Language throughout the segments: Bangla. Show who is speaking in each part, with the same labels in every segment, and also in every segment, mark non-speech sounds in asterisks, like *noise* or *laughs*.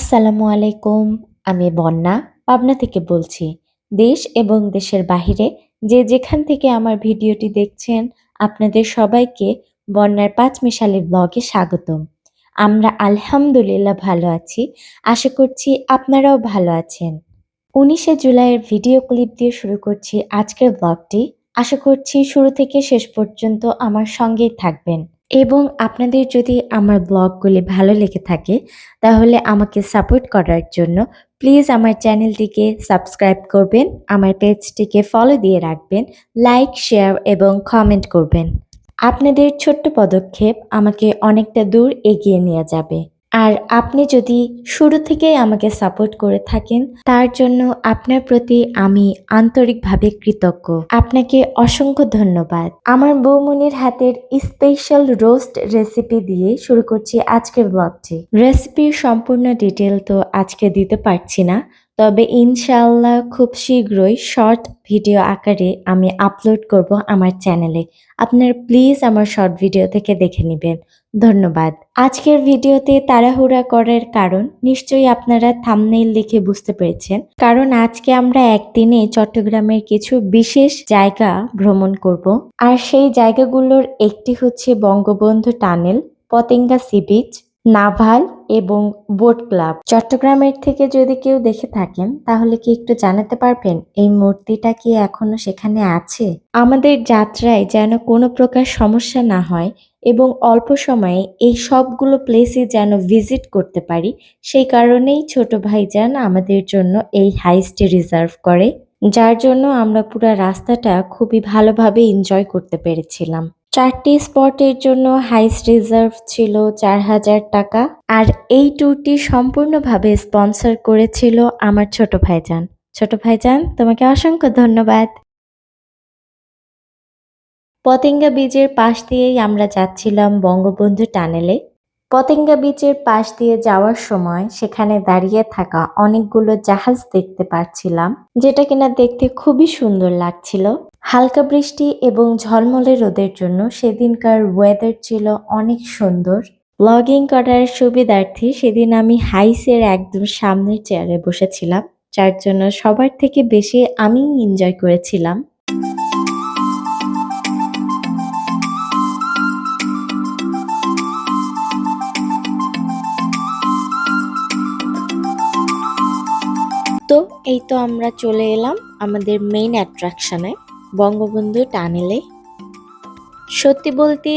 Speaker 1: আসসালামু আলাইকুম, আমি বন্যা, পাবনা থেকে বলছি। দেশ এবং দেশের বাহিরে যে যেখান থেকে আমার ভিডিওটি দেখছেন, আপনাদের সবাইকে বন্যার পাঁচ মিশালি ব্লগে স্বাগতম। আমরা আলহামদুলিল্লাহ ভালো আছি, আশা করছি আপনারাও ভালো আছেন। উনিশে জুলাইয়ের ভিডিও ক্লিপ দিয়ে শুরু করছি আজকের ব্লগটি। আশা করছি শুরু থেকে শেষ পর্যন্ত আমার সঙ্গেই থাকবেন। এবং আপনাদের যদি আমার ব্লগগুলি ভালো লেগে থাকে, তাহলে আমাকে সাপোর্ট করার জন্য প্লিজ আমার চ্যানেলটিকে সাবস্ক্রাইব করবেন, আমার পেজটিকে ফলো দিয়ে রাখবেন, লাইক, শেয়ার এবং কমেন্ট করবেন। আপনাদের ছোট্ট পদক্ষেপ আমাকে অনেকটা দূর এগিয়ে নিয়ে যাবে। আর আপনি যদি শুরু থেকেই আমাকে সাপোর্ট করে থাকেন, তার জন্য আপনার প্রতি আমি আন্তরিকভাবে কৃতজ্ঞ। আপনাকে অসংখ্য ধন্যবাদ। আমার বৌমনির হাতের স্পেশাল রোস্ট রেসিপি দিয়ে শুরু করছি আজকের ব্লগটি রেসিপির সম্পূর্ণ ডিটেল তো আজকে দিতে পারছি না, তবে ইনশাল্লাহ খুব শীঘ্রই শর্ট ভিডিও আকারে আমি আপলোড করব আমার চ্যানেলে আপনারা প্লিজ আমার শর্ট ভিডিও থেকে দেখে নেবেন। ধন্যবাদ। আজকের ভিডিওতে তাড়াহুড়া করার কারণ নিশ্চয়ই আপনারা থামনেইল দেখে বুঝতে পেরেছেন। কারণ আজকে আমরা একদিনে চট্টগ্রামের কিছু বিশেষ জায়গা ভ্রমণ করব। আর সেই জায়গাগুলোর একটি হচ্ছে Bangabandhu tunnel, Patenga sea beach, naval এবং বোট ক্লাব। চট্টগ্রামের থেকে যদি কেউ দেখে থাকেন, তাহলে কি একটু জানাতে পারবেন, এই মূর্তিটা কি এখনও সেখানে আছে? আমাদের যাত্রায় যেন কোনো প্রকার সমস্যা না হয় এবং অল্প সময়ে এই সবগুলো প্লেসে যেন ভিজিট করতে পারি, সেই কারণেই ছোট ভাইজান আমাদের জন্য এই হাইস্টে রিজার্ভ করে, যার জন্য আমরা পুরো রাস্তাটা খুবই ভালোভাবে এনজয় করতে পেরেছিলাম। চারটি স্পটের জন্য হাইস রিজার্ভ ছিল চার হাজার টাকা, আর এই ট্যুরটি সম্পূর্ণভাবে স্পন্সর করেছিল আমার ছোট ভাইজান। ছোট ভাইজান, তোমাকে অসংখ্য ধন্যবাদ। পতেঙ্গা বীজের পাশ দিয়েই আমরা যাচ্ছিলাম বঙ্গবন্ধু টানেলে পতেঙ্গা বিচের পাশ দিয়ে যাওয়ার সময় সেখানে দাঁড়িয়ে থাকা অনেকগুলো জাহাজ দেখতে পাচ্ছিলাম যেটা কিনা দেখতে খুবই সুন্দর লাগছিল। হালকা বৃষ্টি এবং ঝলমলে রোদের জন্য সেদিনকার ওয়েদার ছিল অনেক সুন্দর। ব্লগিং করার সুবিধার্থে সেদিন আমি হাইসের একদম সামনের চেয়ারে বসেছিলাম, যার জন্য সবার থেকে বেশি আমি এনজয় করেছিলাম। এই তো আমরা চলে এলাম আমাদের মেইন অ্যাট্রাকশনে বঙ্গবন্ধু টানেলে সত্যি বলতে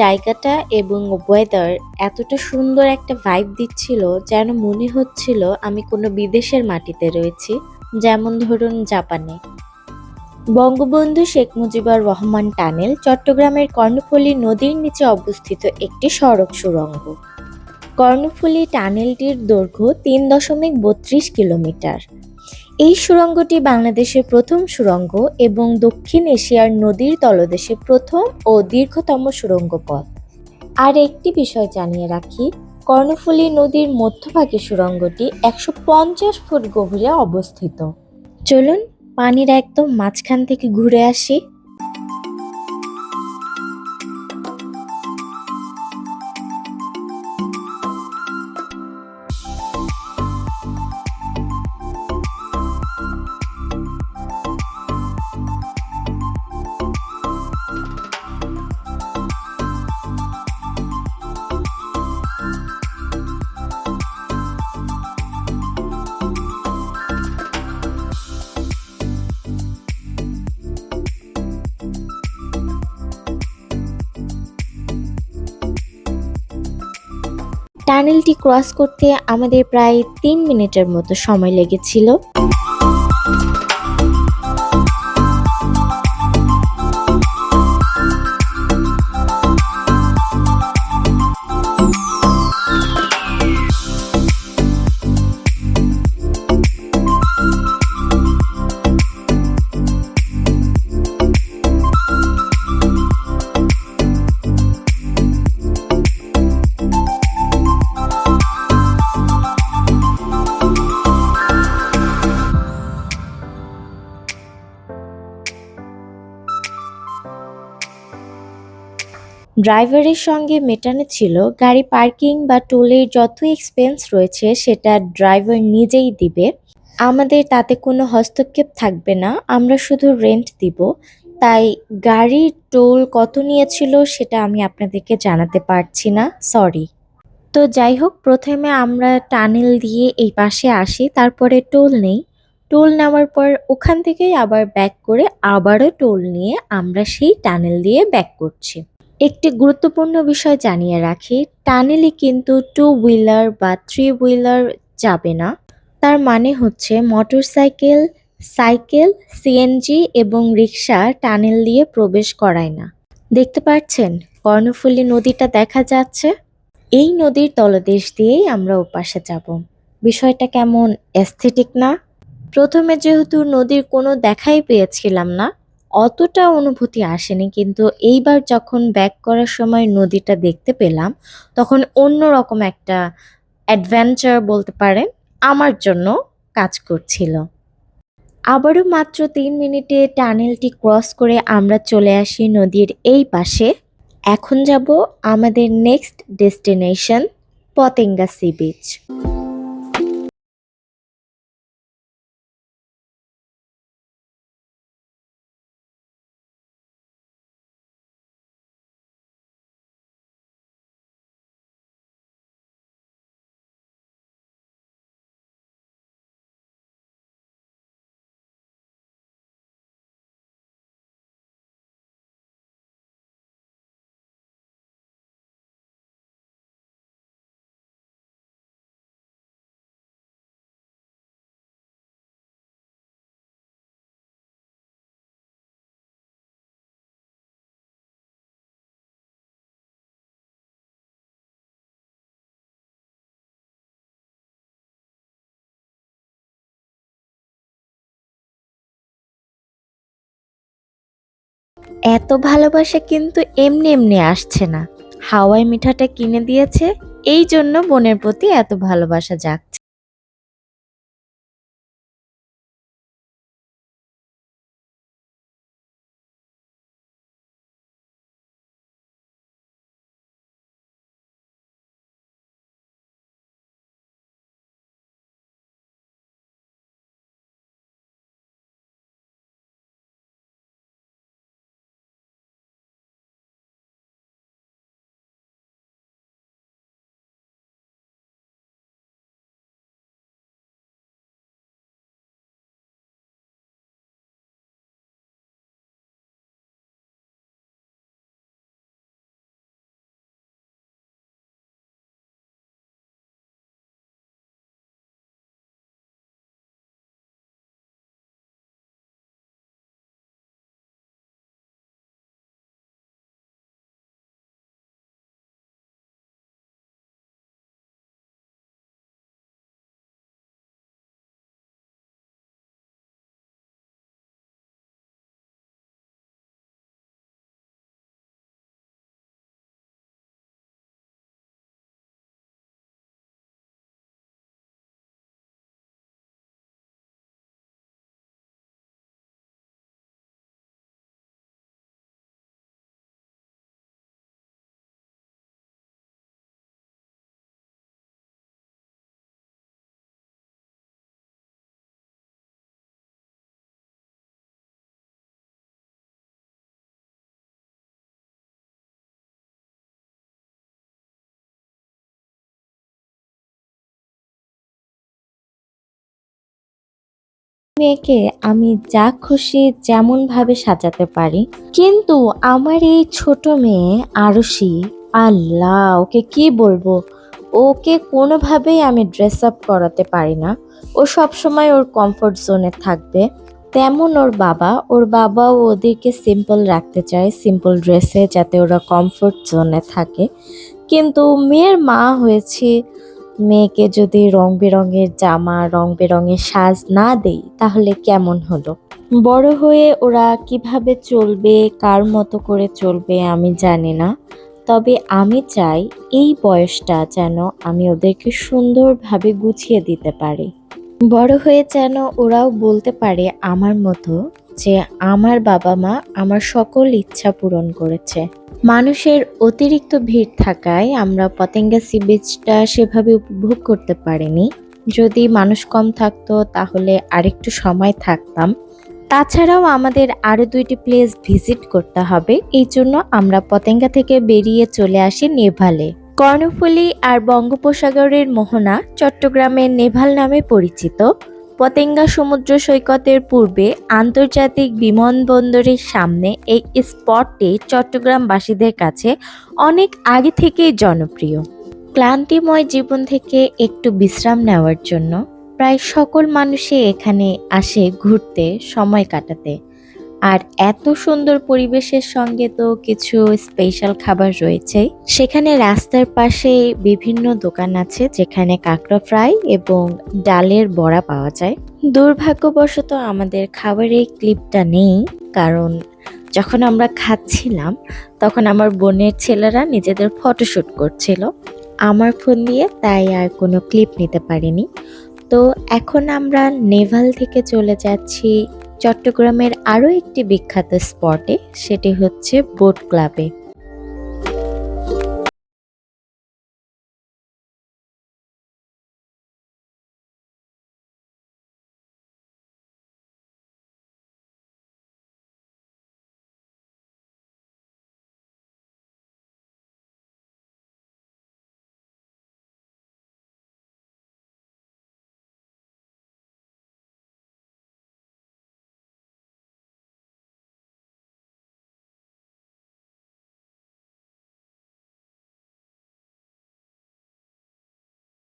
Speaker 1: জায়গাটা এবং ওয়েদার এতটা সুন্দর একটা ভাইব দিচ্ছিল যেন মনে হচ্ছিল আমি কোনো বিদেশের মাটিতে রয়েছি, যেমন ধরুন জাপানে। বঙ্গবন্ধু শেখ মুজিবুর রহমান টানেল চট্টগ্রামের কর্ণফুলী নদীর নিচে অবস্থিত একটি সড়ক সুড়ঙ্গ। কর্ণফুলী টানেলটির দৈর্ঘ্য তিন দশমিক বত্রিশ কিলোমিটার। এই সুড়ঙ্গটি বাংলাদেশের প্রথম সুড়ঙ্গ এবং দক্ষিণ এশিয়ার নদীর তলদেশে প্রথম ও দীর্ঘতম সুড়ঙ্গ পথ আর একটি বিষয় জানিয়ে রাখি, কর্ণফুলী নদীর মধ্যভাগে সুড়ঙ্গটি একশো পঞ্চাশ ফুট গভীরে অবস্থিত। চলুন পানির একদম মাঝখান থেকে ঘুরে আসি। টানেলটি ক্রস করতে আমাদের প্রায় তিন মিনিটের মতো সময় লেগেছিল। ড্রাইভারের সঙ্গে মেটানো ছিল, গাড়ি পার্কিং বা টোলের যত এক্সপেন্স রয়েছে সেটা ড্রাইভার নিজেই দিবে। আমাদের তাতে কোনো হস্তক্ষেপ থাকবে না, আমরা শুধু রেন্ট দিব। তাই গাড়ির টোল কত নিয়েছিল সেটা আমি আপনাদেরকে জানাতে পারছি না সরি তো যাই হোক, প্রথমে আমরা টানেল দিয়ে এই পাশে আসি, তারপরে টোল নেই। টোল নেওয়ার পর ওখান থেকেই আবার ব্যাক করে আবারও টোল নিয়ে আমরা সেই টানেল দিয়ে ব্যাক করছি। একটি গুরুত্বপূর্ণ বিষয় জানিয়ে রাখি টানেলে কিন্তু টু হুইলার বা থ্রি হুইলার যাবে না। তার মানে হচ্ছে মোটরসাইকেল সাইকেল সাইকেল সিএনজি এবং রিক্সা টানেল দিয়ে প্রবেশ করায় না। দেখতে পাচ্ছেন, কর্ণফুলী নদীটা দেখা যাচ্ছে। এই নদীর তলদেশ দিয়েই আমরা ওপাশে যাব। বিষয়টা কেমন এস্থেটিক না? প্রথমে যেহেতু নদীর কোনো দেখাই পেয়েছিলাম না অতটা অনুভূতি আসেনি, কিন্তু এইবার যখন ব্যাক করার সময় নদীটা দেখতে পেলাম, তখন অন্যরকম একটা অ্যাডভেঞ্চার বলতে পারেন আমার জন্য কাজ করছিল। আবারও মাত্র তিন মিনিটে টানেলটি ক্রস করে আমরা চলে আসি নদীর এই পাশে। এখন যাব আমাদের next destination Patenga sea beach এত ভালোবাসা কিন্তু এমনি এমনি আসছে না। হাওয়াই মিঠাটা কিনে দিয়েছে এই জন্য বোনের প্রতি এত ভালোবাসা জাগছে। মেয়েকে আমি যা খুশি যেমন ভাবে সাজাতে পারি। কিন্তু আমার এই ছোট মেয়ে আরশি, আল্লাহ, ওকে কি বলব? ওকে কোনোভাবেই আমি ড্রেস আপ করাতে পারি না। ও সব সময় ওর কমফোর্ট জোনে থাকবে। তেমন ওর বাবা, ওর বাবাও ওদেরকে সিম্পল রাখতে চায় সিম্পল ড্রেসে যাতে ওরা কমফোর্ট জোনে থাকে। কিন্তু মেয়ের মা হয়েছে মেয়েকে যদি রং বেরঙের জামা, রং বেরঙের সাজ না দেই, তাহলে কেমন হলো? বড় হয়ে ওরা কীভাবে চলবে, কার মতো করে চলবে আমি জানি না। তবে আমি চাই এই বয়সটা যেন আমি ওদেরকে সুন্দরভাবে গুছিয়ে দিতে পারি। বড় হয়ে যেন ওরাও বলতে পারে আমার মতো যে আমার বাবা মা আমার সকল ইচ্ছা পূরণ করেছে। মানুষের অতিরিক্ত ভিড় থাকায় আমরা পতেঙ্গা সি বিচটা সেভাবে উপভোগ করতে পারিনি। যদি মানুষ কম থাকতো, তাহলে আরেকটু সময় থাকতাম। তাছাড়াও আমাদের আরও দুইটি প্লেস ভিজিট করতে হবে। এই জন্য আমরা পতেঙ্গা থেকে বেরিয়ে চলে আসি নেভালে। কর্ণফুলী আর বঙ্গোপসাগরের মোহনা চট্টগ্রামের নেভাল নামে পরিচিত। পতেঙ্গা সমুদ্র সৈকতের পূর্বে আন্তর্জাতিক বিমানবন্দরের সামনে এই স্পটটি চট্টগ্রামবাসীদের কাছে অনেক আগে থেকেই জনপ্রিয়। ক্লান্তিময় জীবন থেকে একটু বিশ্রাম নেওয়ার জন্য প্রায় সকল মানুষই এখানে আসে ঘুরতে, সময় কাটাতে। আর এত সুন্দর পরিবেশের সঙ্গে তো কিছু স্পেশাল খাবার রয়েছে। সেখানে রাস্তার পাশে বিভিন্ন দোকান আছে, যেখানে কাঁকড়া ফ্রাই এবং ডালের বড়া পাওয়া যায়। দুর্ভাগ্যবশত আমাদের খাবারের ক্লিপটা নেই, কারণ যখন আমরা খাচ্ছিলাম, তখন আমার বোনের ছেলেরা নিজেদের ফটোশ্যুট করছিল। আমার ফোন দিয়ে তাই আর কোনো ক্লিপ নিতে পারিনি। তো এখন আমরা নেভাল থেকে চলে যাচ্ছি চট্টগ্রামের আরও একটি বিখ্যাত স্পটে সেটি হচ্ছে বোট ক্লাবে।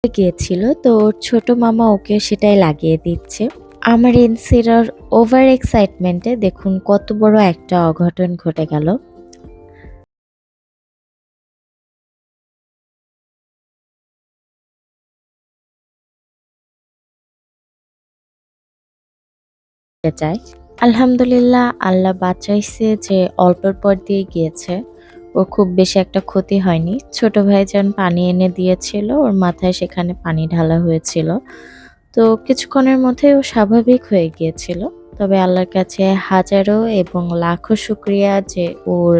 Speaker 1: গিয়েছিল, তো ওর ছোট মামা ওকে সেটাই লাগিয়ে দিচ্ছে। আমার এনসিরার ওভার এক্সাইটমেন্টে দেখুন কত বড় একটা অঘটন ঘটে গেল। যায় আলহামদুলিল্লাহ, আল্লাহ বাঁচাইছে যে অল্পের পর দিয়ে গিয়েছে। ওর খুব বেশি একটা ক্ষতি হয়নি। ছোট ভাইজান পানি এনে দিয়েছিল, ওর মাথায় সেখানে পানি ঢালা হয়েছিল। তো কিছুক্ষণের মধ্যে ও স্বাভাবিক হয়ে গিয়েছিল। তবে আল্লাহর কাছে হাজারো এবং লাখো শুক্রিয়া যে ওর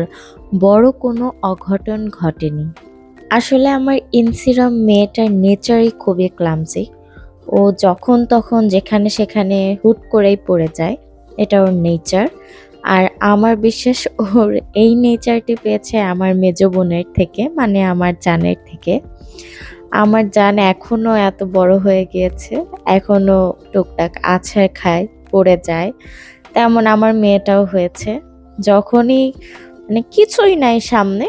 Speaker 1: বড় কোনো অঘটন ঘটেনি। আসলে আমার ইনসিরাম মেয়েটার নেচারই খুবই ক্লামসি। ও যখন তখন যেখানে সেখানে হুট করেই পড়ে যায়, এটা ওর নেচার। আর আমার বিশ্বাস, ওর এই নেচারটি পেয়েছে আমার মেজ বোনের থেকে মানে আমার জানের থেকে। আমার জান এখনও এত বড় হয়ে গিয়েছে, এখনও টুকটাক আছাড় খায়, পড়ে যায়। তেমন আমার মেয়েটাও হয়েছে। যখনই মানে কিছুই নাই সামনে,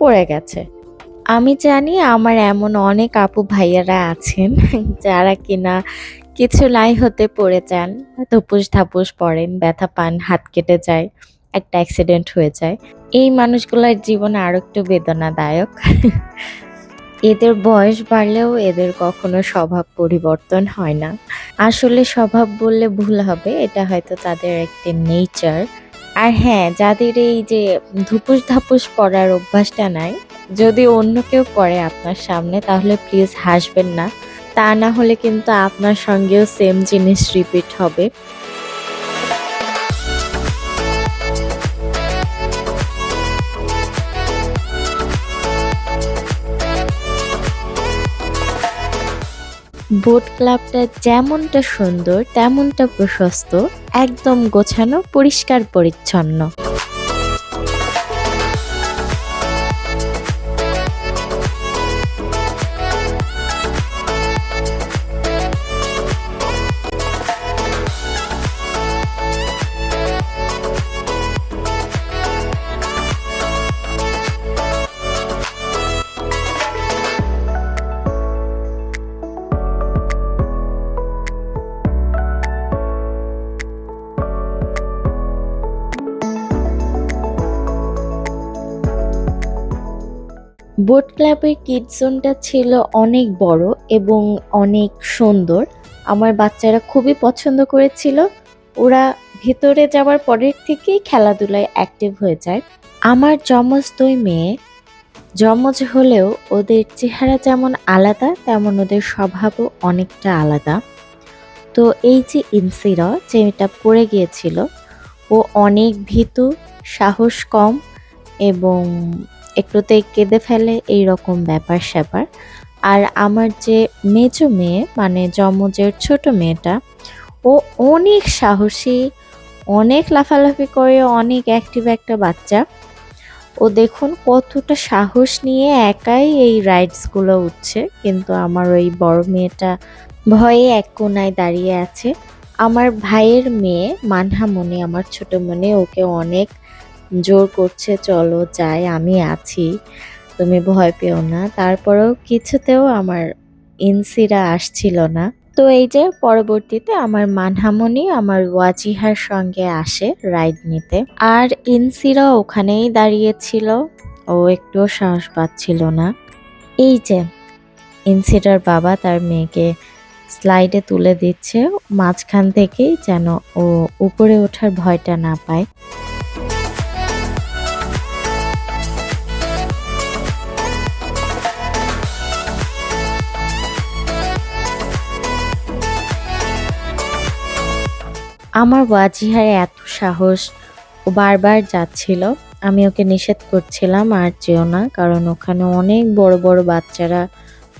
Speaker 1: পড়ে গেছে। আমি জানি আমার এমন অনেক আপু ভাইয়ারা আছেন, যারা কিনা কিছু লাই হতে পড়ে যান, ধুপুস ধাপুস পড়েন, ব্যথা পান, হাত কেটে যায়, একটা অ্যাক্সিডেন্ট হয়ে যায়। এই মানুষগুলোর জীবন আরও একটু বেদনাদায়ক। এদের বয়স বাড়লেও এদের কখনো স্বভাব পরিবর্তন হয় না। আসলে স্বভাব বললে ভুল হবে, এটা হয়তো তাদের একটি নেচার আর হ্যাঁ যাদের এই যে ধুপুস ধাপুস পড়ার অভ্যাসটা নাই, যদি অন্য কেউ পড়ে আপনার সামনে, তাহলে প্লিজ হাসবেন না। তা না হলে কিন্তু আপনার সঙ্গেও সেম জিনিস রিপিট হবে। বোট ক্লাবটা যেমনটা সুন্দর, তেমনটা প্রশস্ত, একদম গোছানো, পরিষ্কার, পরিচ্ছন্ন। বোট ক্লাবের কিড জোনটা ছিল অনেক বড় এবং অনেক সুন্দর। আমার বাচ্চারা খুবই পছন্দ করেছিল। ওরা ভেতরে যাওয়ার পরের থেকেই খেলাধুলায় অ্যাক্টিভ হয়ে যায়। আমার যমজ দুই মেয়ে যমজ হলেও ওদের চেহারা যেমন আলাদা, তেমন ওদের স্বভাবও অনেকটা আলাদা। তো এই যে ইনসিরা যেটা পড়ে গিয়েছিল, ও অনেক ভীতু, সাহস কম এবং একটুতে কেঁদে ফেলে এই রকম ব্যাপার স্যাপার। আর আমার যে মেজো মেয়ে মানে যমজের ছোট মেয়েটা, ও অনেক সাহসী, অনেক লাফালাফি করে, অনেক অ্যাক্টিভ একটা বাচ্চা। ও দেখুন কতটা সাহস নিয়ে একাই এই রাইডসগুলো উঠছে। কিন্তু আমার ওই বড় মেয়েটা ভয়ে এক কোনায় দাঁড়িয়ে আছে। আমার ভাইয়ের মেয়ে মানহামণি আমার ছোট মনে ওকে অনেক জোর করছে, চলো, যাই, আমি আছি। তুমি ভয় পেও না। তারপরেও কিছুতেও আমার ইনসিরা আসছিল না। তো এই যে, পরবর্তীতে আমার মানহামনি আমার ওয়াজিহার সঙ্গে আসে রাইড নিতে। আর ইনসিরা ওখানেই দাঁড়িয়েছিল। ও একটুও সাহস পাচ্ছিল না। এই যে, ইনসিরার বাবা তার মেয়েকে স্লাইডে তুলে দিচ্ছে। মাঝখান থেকেই যেন ও উপরে ওঠার ভয়টা না পায়। আমার ওয়াজিহার এত সাহস ও বারবার যাচ্ছিল, আমি ওকে নিষেধ করছিলাম আর যেও না, কারণ ওখানে অনেক বড় বড় বাচ্চারা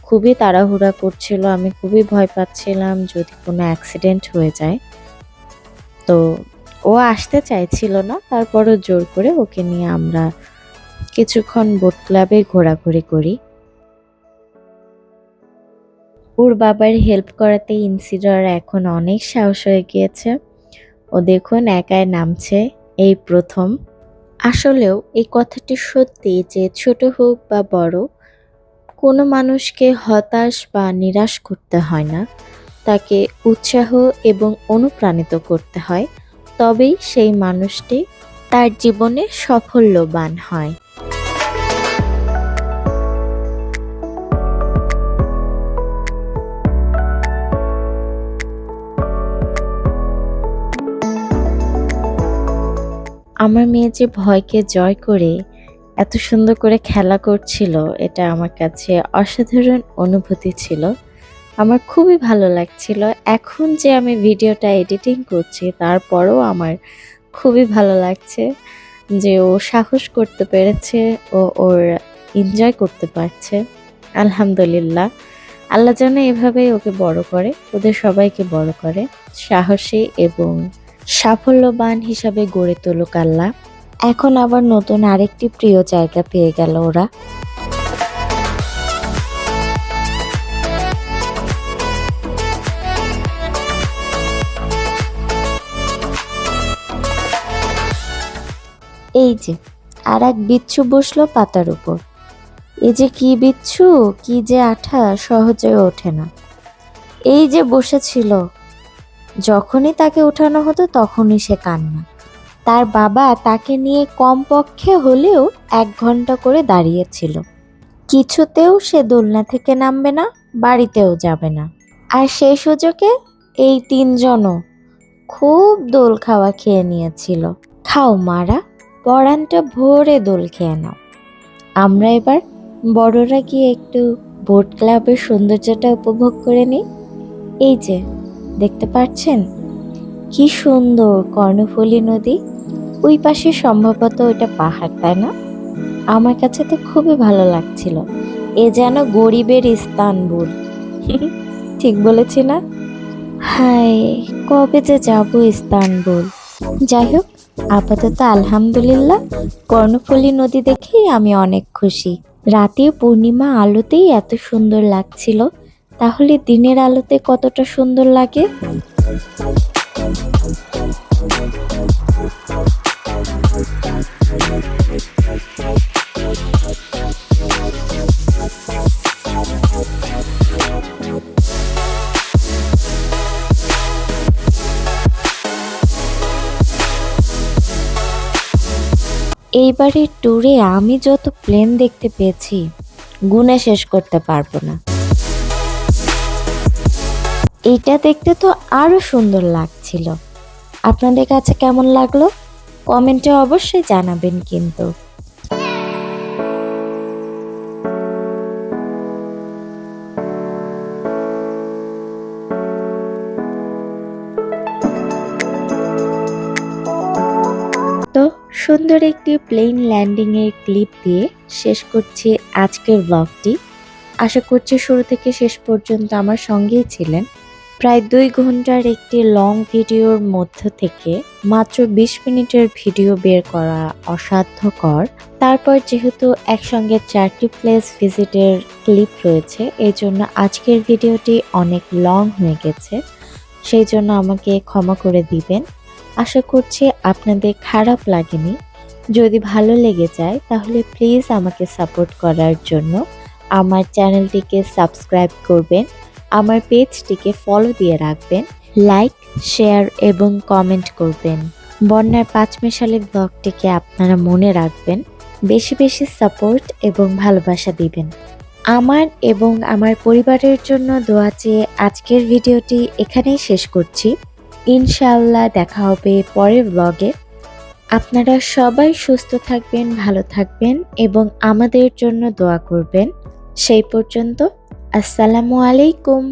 Speaker 1: খুবই তাড়াহুড়া করছিল, আমি খুবই ভয় পাচ্ছিলাম যদি কোনো অ্যাক্সিডেন্ট হয়ে যায়। তো ও আসতে চাইছিল না, তারপরও জোর করে ওকে নিয়ে আমরা কিছুক্ষণ বোট ক্লাবে ঘোরাঘুরি করি। ওর বাবার হেল্প করাতে ইনসিডার এখন অনেক সাহস হয়ে গিয়েছে। ও দেখুন একাই নামছে এই প্রথম। আসলেও এই কথাটি সত্যি যে ছোট হোক বা বড়, কোনো মানুষকে হতাশ বা নিরাশ করতে হয় না। তাকে উৎসাহ এবং অনুপ্রাণিত করতে হয়, তবেই সেই মানুষটি তার জীবনে সাফল্যবান হয়। আমার মেয়ে যে ভয়কে জয় করে এত সুন্দর করে খেলা করছিল, এটা আমার কাছে অসাধারণ অনুভূতি ছিল। আমার খুবই ভালো লাগছিল। এখন যে আমি ভিডিওটা এডিটিং করছি, তারপরও আমার খুবই ভালো লাগছে যে ও সাহস করতে পেরেছে ও ওর এনজয় করতে পারছে। আলহামদুলিল্লাহ। আল্লাহ যেন এভাবেই ওকে বড় করে, ওদের সবাইকে বড় করে। সাহসী এবং সাফল্যবান হিসাবে গড়ে তুলুক আল্লাহ। এখন আবার নতুন আরেকটি প্রিয় জায়গা পেয়ে গেল ওরা। এই যে, আর এক বিচ্ছু বসল পাতার উপর। এই যে কি বিচ্ছু, কি যে আঠা সহজে ওঠে না। এই যে বসেছিল যখনই তাকে ওঠানো হতো তখনই সে কান্না। তার বাবা তাকে নিয়ে কমপক্ষে হলেও এক ঘণ্টা করে দাঁড়িয়েছিল। কিছুতেও সে দোলনা থেকে নামবে না, বাড়িতেও যাবে না। আর সেই সুযোগে এই তিনজনও খুব দোল খাওয়া খেয়ে নিয়েছিল। খাও মারা পরানটা ভোরে দোল খেয়ে নাও। আমরা এবার বড়রা গিয়ে একটু বোট ক্লাবের সৌন্দর্যটা উপভোগ করে নিই। এই যে দেখতে পাচ্ছেন কি সুন্দর কর্ণফুলী নদী। ওই পাশে সম্ভবত ওইটা পাহাড়, তাই না? আমার কাছে তো খুবই ভালো লাগছিল। এ যেন গরিবের ইস্তানবুল। *laughs* ঠিক বলেছি না? হাই কবে যে যাব ইস্তানবুল। যাই হোক, আপাতত আলহামদুলিল্লাহ, কর্ণফুলী নদী দেখেই আমি অনেক খুশি। রাতে পূর্ণিমা আলোতেই এত সুন্দর লাগছিল। তাহলে দিনের আলোতে কতটা সুন্দর লাগে? এইবারের ট্যুরে আমি যত প্লেন দেখতে পেয়েছি গুনে শেষ করতে পারব না। এইটা দেখতে তো আরও সুন্দর লাগছিল। আপনাদের কাছে কেমন লাগল? কমেন্টে অবশ্যই জানাবেন কিন্তু। তো সুন্দর একটি প্লেন ল্যান্ডিং এর ক্লিপ দিয়ে শেষ করছি আজকের ব্লগটি আশা করছি শুরু থেকে শেষ পর্যন্ত আমার সঙ্গেই ছিলেন। প্রায় দুই ঘণ্টার একটি লং ভিডিওর মধ্য থেকে মাত্র বিশ মিনিটের ভিডিও বের করা অসাধ্যকর। তারপর যেহেতু একসঙ্গে চারটি প্লেস ভিজিটের ক্লিপ রয়েছে এই জন্য আজকের ভিডিওটি অনেক লং হয়ে গেছে। সেই জন্য আমাকে ক্ষমা করে দিবেন। আশা করছি আপনাদের খারাপ লাগেনি। যদি ভালো লেগে যায়, তাহলে প্লিজ আমাকে সাপোর্ট করার জন্য আমার চ্যানেলটিকে সাবস্ক্রাইব করবেন। আমার পেজটিকে ফলো দিয়ে রাখবেন লাইক শেয়ার এবং কমেন্ট করবেন। বন্যার পাঁচমেশালি ব্লগটিকে আপনারা মনে রাখবেন, বেশি বেশি সাপোর্ট এবং ভালোবাসা দিবেন। আমার এবং আমার পরিবারের জন্য দোয়া চেয়ে আজকের ভিডিওটি এখানেই শেষ করছি। ইনশাআল্লাহ দেখা হবে পরের ব্লগে আপনারা সবাই সুস্থ থাকবেন, ভালো থাকবেন এবং আমাদের জন্য দোয়া করবেন। সেই পর্যন্ত আসসালামু আলাইকুম